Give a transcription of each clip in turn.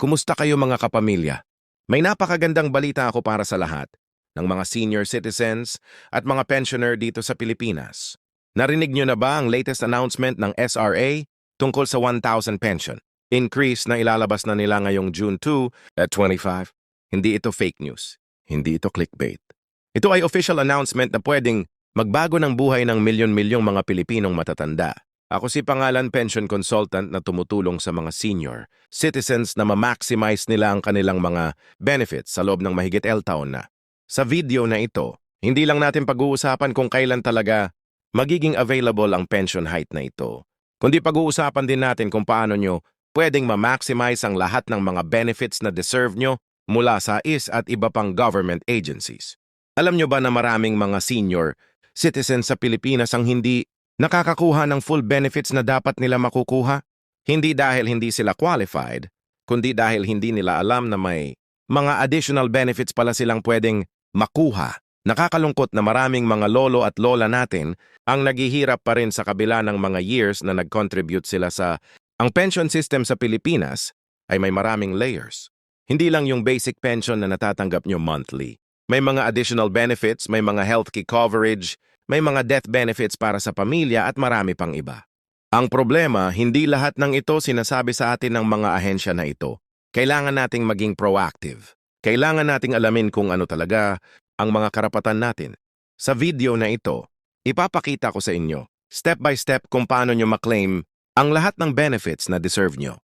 Kumusta kayo mga kapamilya? May napakagandang balita ako para sa lahat ng mga senior citizens at mga pensioner dito sa Pilipinas. Narinig nyo na ba ang latest announcement ng SRA tungkol sa 1,000 pension? Increase na ilalabas na nila ngayong June 2 at 25. Hindi ito fake news. Hindi ito clickbait. Ito ay official announcement na pwedeng magbago ng buhay ng milyon-milyong mga Pilipinong matatanda. Ako si pangalan pension consultant na tumutulong sa mga senior citizens na ma-maximize nila ang kanilang mga benefits sa loob ng mahigit L taon na. Sa video na ito, hindi lang natin pag-uusapan kung kailan talaga magiging available ang pension height na ito, kundi pag-uusapan din natin kung paano nyo pwedeng ma-maximize ang lahat ng mga benefits na deserve nyo mula sa IS at iba pang government agencies. Alam nyo ba na maraming mga senior citizens sa Pilipinas ang hindi nakakakuha ng full benefits na dapat nila makukuha? Hindi dahil hindi sila qualified, kundi dahil hindi nila alam na may mga additional benefits pala silang pwedeng makuha. Nakakalungkot na maraming mga lolo at lola natin ang naghihirap pa rin sa kabila ng mga years na nag-contribute sila sa... Ang pension system sa Pilipinas ay may maraming layers. Hindi lang yung basic pension na natatanggap nyo monthly. May mga additional benefits, may mga health care coverage, may mga death benefits para sa pamilya at marami pang iba. Ang problema, hindi lahat ng ito sinasabi sa atin ng mga ahensya na ito. Kailangan nating maging proactive. Kailangan nating alamin kung ano talaga ang mga karapatan natin. Sa video na ito, ipapakita ko sa inyo, step by step kung paano nyo maklaim ang lahat ng benefits na deserve nyo.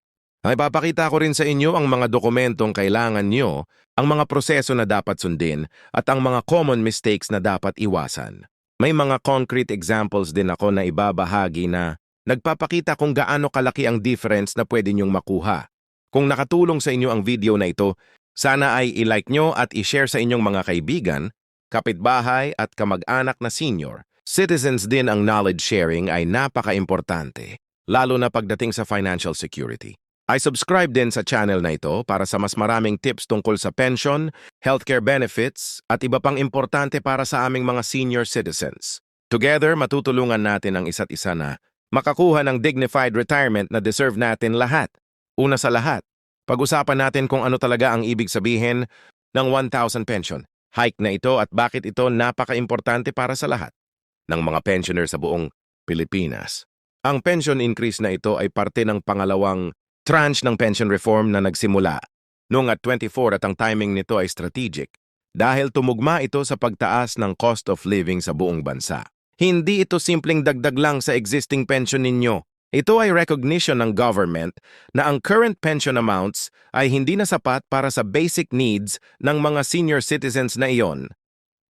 Ang ipapakita ko rin sa inyo ang mga dokumentong kailangan nyo, ang mga proseso na dapat sundin, at ang mga common mistakes na dapat iwasan. May mga concrete examples din ako na ibabahagi na nagpapakita kung gaano kalaki ang difference na pwede nyong makuha. Kung nakatulong sa inyo ang video na ito, sana ay i-like nyo at i-share sa inyong mga kaibigan, kapitbahay at kamag-anak na senior. Citizens din ang knowledge sharing ay napaka-importante, lalo na pagdating sa financial security. I subscribe din sa channel na ito para sa mas maraming tips tungkol sa pension, healthcare benefits, at iba pang importante para sa aming mga senior citizens. Together, matutulungan natin ang isa't isa na makakuha ng dignified retirement na deserve natin lahat. Una sa lahat, pag-usapan natin kung ano talaga ang ibig sabihin ng 1,000 pension. Hike na ito at bakit ito napaka-importante para sa lahat ng mga pensioner sa buong Pilipinas. Ang pension increase na ito ay parte ng pangalawang tranche ng pension reform na nagsimula noong at 24 at ang timing nito ay strategic dahil tumugma ito sa pagtaas ng cost of living sa buong bansa. Hindi ito simpleng dagdag lang sa existing pension ninyo. Ito ay recognition ng government na ang current pension amounts ay hindi na sapat para sa basic needs ng mga senior citizens na iyon.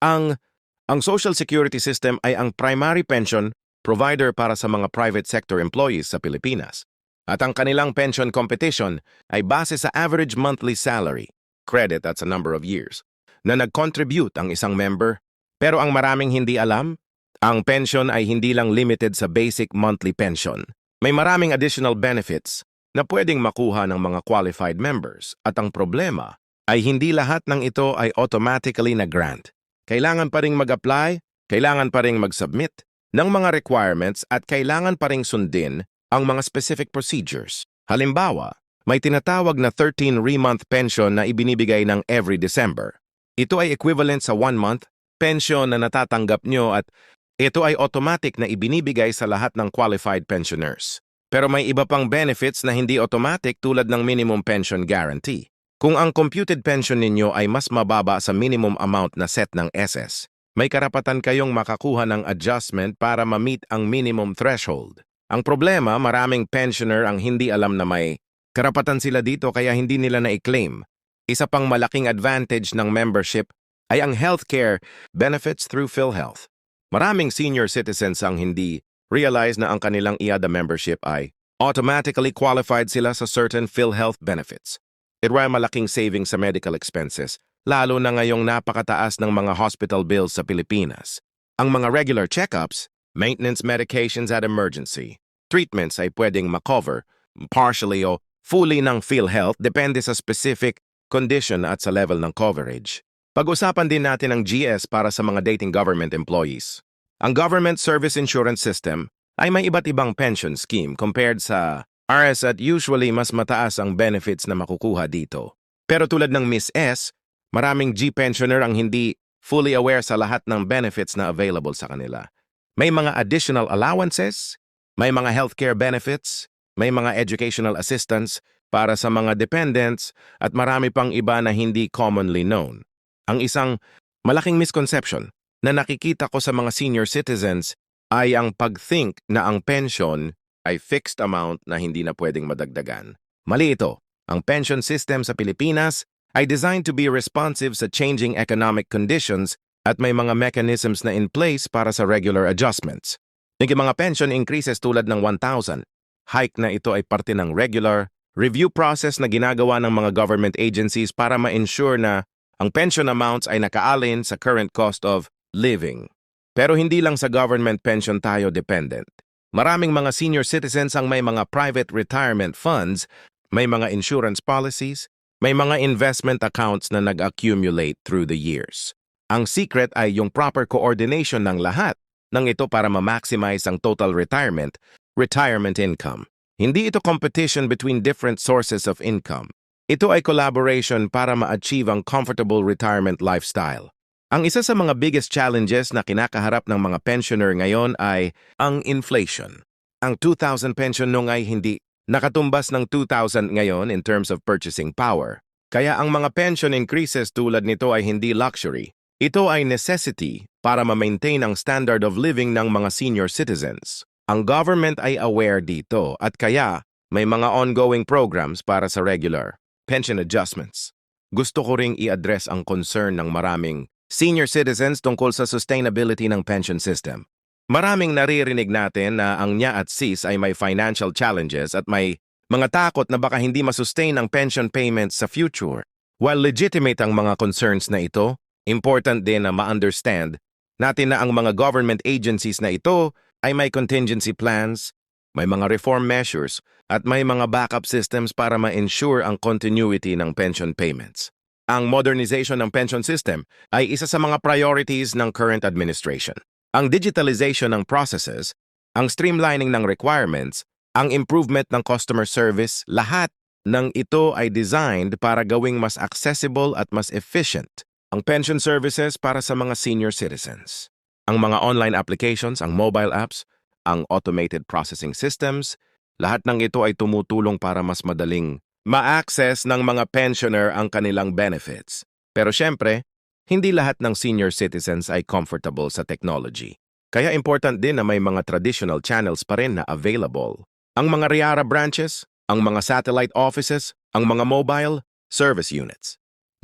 Ang ang Social Security System ay ang primary pension provider para sa mga private sector employees sa Pilipinas. At ang kanilang pension competition ay base sa average monthly salary, credit at sa number of years, na nag-contribute ang isang member. Pero ang maraming hindi alam, ang pension ay hindi lang limited sa basic monthly pension. May maraming additional benefits na pwedeng makuha ng mga qualified members at ang problema ay hindi lahat ng ito ay automatically na grant. Kailangan pa ring mag-apply, kailangan pa ring mag-submit ng mga requirements at kailangan pa ring sundin ang mga specific procedures. Halimbawa, may tinatawag na 13 re-month pension na ibinibigay ng every December. Ito ay equivalent sa 1-month pension na natatanggap nyo at ito ay automatic na ibinibigay sa lahat ng qualified pensioners. Pero may iba pang benefits na hindi automatic tulad ng minimum pension guarantee. Kung ang computed pension ninyo ay mas mababa sa minimum amount na set ng SS, may karapatan kayong makakuha ng adjustment para ma-meet ang minimum threshold. Ang problema, maraming pensioner ang hindi alam na may karapatan sila dito kaya hindi nila na-claim. Isa pang malaking advantage ng membership ay ang healthcare benefits through PhilHealth. Maraming senior citizens ang hindi realize na ang kanilang IADA membership ay automatically qualified sila sa certain PhilHealth benefits. Ito ay malaking savings sa medical expenses, lalo na ngayong napakataas ng mga hospital bills sa Pilipinas. Ang mga regular checkups, maintenance medications at emergency, treatments ay pwedeng makover, partially o fully ng PhilHealth depende sa specific condition at sa level ng coverage. Pag-usapan din natin ang GS para sa mga dating government employees. Ang Government Service Insurance System ay may iba't ibang pension scheme compared sa RS at usually mas mataas ang benefits na makukuha dito. Pero tulad ng Miss S, maraming G-pensioner ang hindi fully aware sa lahat ng benefits na available sa kanila. May mga additional allowances, may mga healthcare benefits, may mga educational assistance para sa mga dependents at marami pang iba na hindi commonly known. Ang isang malaking misconception na nakikita ko sa mga senior citizens ay ang pag-think na ang pension ay fixed amount na hindi na pwedeng madagdagan. Mali ito. Ang pension system sa Pilipinas ay designed to be responsive sa changing economic conditions at may mga mechanisms na in place para sa regular adjustments. Yung mga pension increases tulad ng 1,000, hike na ito ay parte ng regular review process na ginagawa ng mga government agencies para ma-ensure na ang pension amounts ay nakaalin sa current cost of living. Pero hindi lang sa government pension tayo dependent. Maraming mga senior citizens ang may mga private retirement funds, may mga insurance policies, may mga investment accounts na nag-accumulate through the years. Ang secret ay yung proper coordination ng lahat ng ito para ma-maximize ang total retirement, retirement income. Hindi ito competition between different sources of income. Ito ay collaboration para ma-achieve ang comfortable retirement lifestyle. Ang isa sa mga biggest challenges na kinakaharap ng mga pensioner ngayon ay ang inflation. Ang 2,000 pension nung ay hindi nakatumbas ng 2,000 ngayon in terms of purchasing power. Kaya ang mga pension increases tulad nito ay hindi luxury. Ito ay necessity para ma-maintain ang standard of living ng mga senior citizens. Ang government ay aware dito at kaya may mga ongoing programs para sa regular pension adjustments. Gusto ko ring i-address ang concern ng maraming senior citizens tungkol sa sustainability ng pension system. Maraming naririnig natin na ang niya at sis ay may financial challenges at may mga takot na baka hindi masustain ang pension payments sa future. While legitimate ang mga concerns na ito, important din na ma-understand natin na ang mga government agencies na ito ay may contingency plans, may mga reform measures, at may mga backup systems para ma-ensure ang continuity ng pension payments. Ang modernization ng pension system ay isa sa mga priorities ng current administration. Ang digitalization ng processes, ang streamlining ng requirements, ang improvement ng customer service, lahat ng ito ay designed para gawing mas accessible at mas efficient ang pension services para sa mga senior citizens. Ang mga online applications, ang mobile apps, ang automated processing systems, lahat ng ito ay tumutulong para mas madaling ma-access ng mga pensioner ang kanilang benefits. Pero syempre, hindi lahat ng senior citizens ay comfortable sa technology. Kaya important din na may mga traditional channels pa rin na available. Ang mga RIARA branches, ang mga satellite offices, ang mga mobile service units.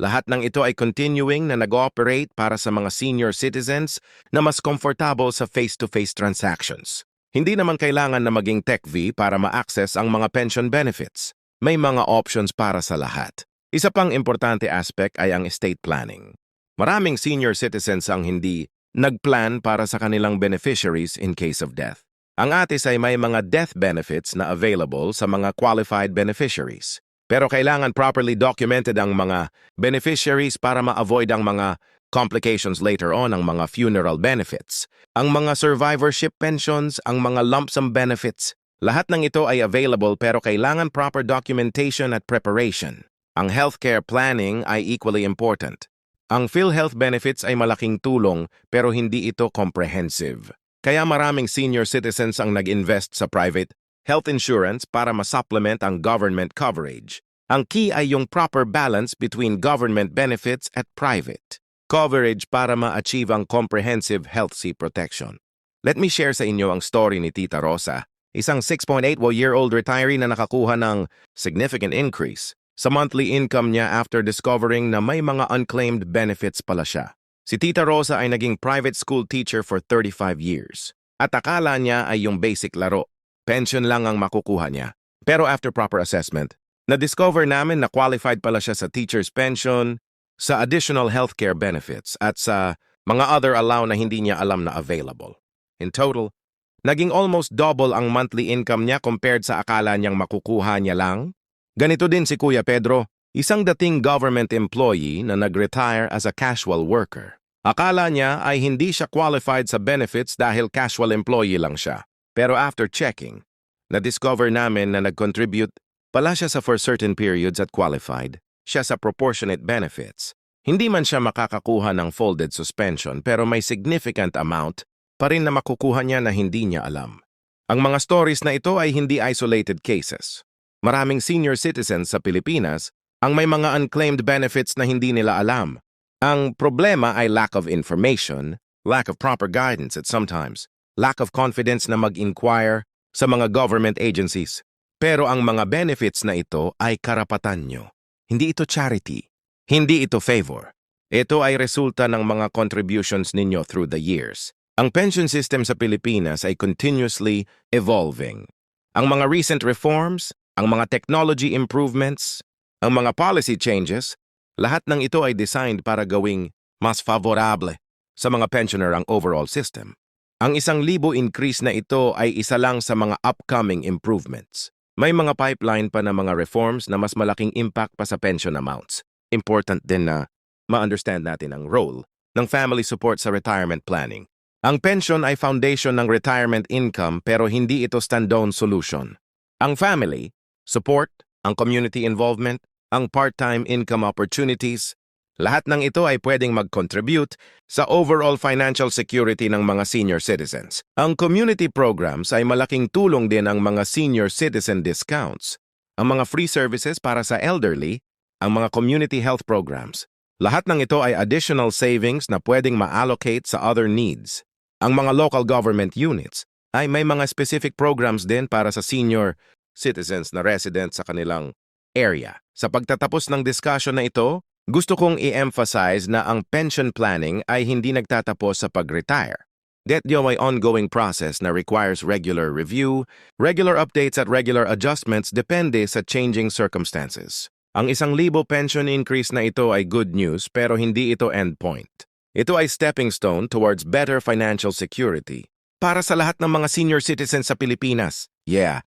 Lahat ng ito ay continuing na nag-ooperate para sa mga senior citizens na mas comfortable sa face-to-face transactions. Hindi naman kailangan na maging tech-V para ma-access ang mga pension benefits may mga options para sa lahat. Isa pang importante aspect ay ang estate planning. Maraming senior citizens ang hindi nagplan para sa kanilang beneficiaries in case of death. Ang atis ay may mga death benefits na available sa mga qualified beneficiaries. Pero kailangan properly documented ang mga beneficiaries para ma-avoid ang mga complications later on ang mga funeral benefits, ang mga survivorship pensions, ang mga lump sum benefits, lahat ng ito ay available pero kailangan proper documentation at preparation. Ang healthcare planning ay equally important. Ang PhilHealth benefits ay malaking tulong pero hindi ito comprehensive. Kaya maraming senior citizens ang nag-invest sa private health insurance para ma-supplement ang government coverage. Ang key ay yung proper balance between government benefits at private coverage para ma-achieve ang comprehensive healthy protection. Let me share sa inyo ang story ni Tita Rosa Isang 6.8-year-old retiree na nakakuha ng significant increase sa monthly income niya after discovering na may mga unclaimed benefits pala siya. Si Tita Rosa ay naging private school teacher for 35 years. At akala niya ay yung basic laro. Pension lang ang makukuha niya. Pero after proper assessment, na-discover namin na qualified pala siya sa teacher's pension, sa additional healthcare benefits, at sa mga other allow na hindi niya alam na available. In total, Naging almost double ang monthly income niya compared sa akala niyang makukuha niya lang. Ganito din si Kuya Pedro, isang dating government employee na nag-retire as a casual worker. Akala niya ay hindi siya qualified sa benefits dahil casual employee lang siya. Pero after checking, Na-discover namin na nag-contribute pala siya sa for certain periods at qualified. Siya sa proportionate benefits. Hindi man siya makakakuha ng folded suspension pero may significant amount pa rin na makukuha niya na hindi niya alam. Ang mga stories na ito ay hindi isolated cases. Maraming senior citizens sa Pilipinas ang may mga unclaimed benefits na hindi nila alam. Ang problema ay lack of information, lack of proper guidance at sometimes, lack of confidence na mag-inquire sa mga government agencies. Pero ang mga benefits na ito ay karapatan nyo. Hindi ito charity. Hindi ito favor. Ito ay resulta ng mga contributions ninyo through the years. Ang pension system sa Pilipinas ay continuously evolving. Ang mga recent reforms, ang mga technology improvements, ang mga policy changes, lahat ng ito ay designed para gawing mas favorable sa mga pensioner ang overall system. Ang isang libo increase na ito ay isa lang sa mga upcoming improvements. May mga pipeline pa na mga reforms na mas malaking impact pa sa pension amounts. Important din na ma-understand natin ang role ng family support sa retirement planning. Ang pension ay foundation ng retirement income pero hindi ito stand-alone solution. Ang family, support, ang community involvement, ang part-time income opportunities, lahat ng ito ay pwedeng mag-contribute sa overall financial security ng mga senior citizens. Ang community programs ay malaking tulong din ang mga senior citizen discounts, ang mga free services para sa elderly, ang mga community health programs. Lahat ng ito ay additional savings na pwedeng ma-allocate sa other needs. Ang mga local government units ay may mga specific programs din para sa senior citizens na resident sa kanilang area. Sa pagtatapos ng discussion na ito, gusto kong i-emphasize na ang pension planning ay hindi nagtatapos sa pag-retire. DETDO ay ongoing process na requires regular review, regular updates at regular adjustments depende sa changing circumstances. Ang isang libo pension increase na ito ay good news pero hindi ito endpoint. Ito ay stepping stone towards better financial security para sa lahat ng mga senior citizens sa Pilipinas. Yeah,